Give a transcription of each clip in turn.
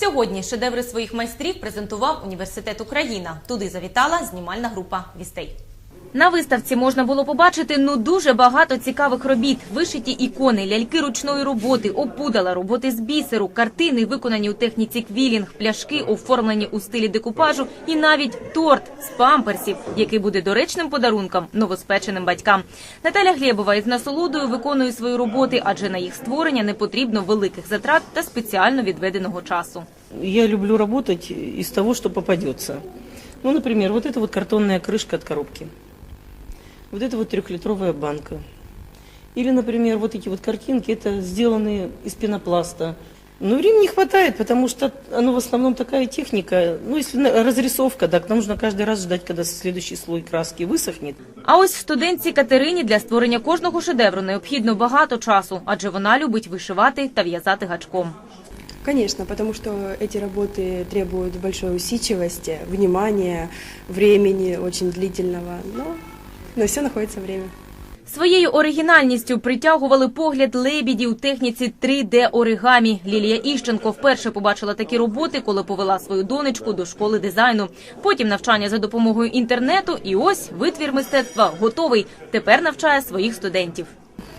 Сьогодні шедеври своїх майстрів презентував університет Україна. Туди завітала знімальна група вістей. На виставці можна було побачити ну дуже багато цікавих робіт: вишиті ікони, ляльки ручної роботи, опудала, роботи з бісеру, картини, виконані у техніці квілінг, пляшки, оформлені у стилі декупажу, і навіть торт з памперсів, який буде доречним подарунком новоспеченим батькам. Наталя Глєбова із насолодою виконує свої роботи, адже на їх створення не потрібно великих затрат та спеціально відведеного часу. Я люблю работать из того, что попадется. Ну, например, вот эта вот картонная крышка от коробки. Вот это вот трехлитровая банка. Или, например, вот эти вот картинки, это сделаны из пенопласта. Но времени не хватает, потому что оно в основном такая техника. Ну, если на- разрисовка, так нужно каждый раз ждать, когда следующий слой краски высохнет. А ось студентці Катерині для створення кожного шедевру необхідно багато часу, адже вона любить вишивати та в'язати гачком. Конечно, потому что эти работы требуют большой усидчивости, внимания, времени очень длительного, но на все находится время. Своєю оригінальністю притягували погляд лебіді у техніці 3D оригамі. Лілія Іщенко вперше побачила такі роботи, коли повела свою донечку до школи дизайну. Потім навчання за допомогою інтернету, і ось витвір мистецтва готовий. Тепер навчає своїх студентів.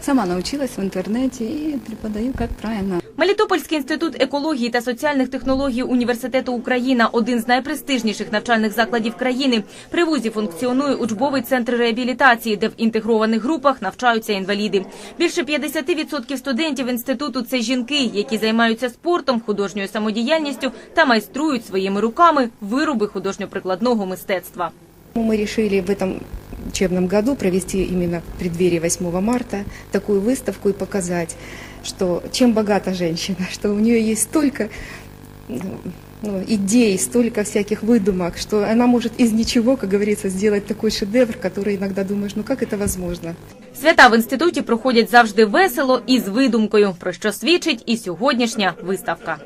Сама научилась в интернете и преподаю, как правильно. Мелітопольський інститут екології та соціальних технологій університету Україна один з найпрестижніших навчальних закладів країни. При вузі функціонує учбовий центр реабілітації, де в інтегрованих групах навчаються інваліди. Більше 50% студентів інституту це жінки, які займаються спортом, художньою самодіяльністю та майструють своїми руками вироби художньо-прикладного мистецтва. Мы решили в этом учебном году провести именно в преддверии 8 марта такую выставку и показать, что чем богата женщина, что у нее есть столько ну, ну, идей, столько всяких выдумок, что она может из ничего, как говорится, сделать такой шедевр, который иногда думаешь, ну как это возможно? Свята в інституті проходять завжди весело і з видумкою, про що свідчить і сьогоднішня виставка.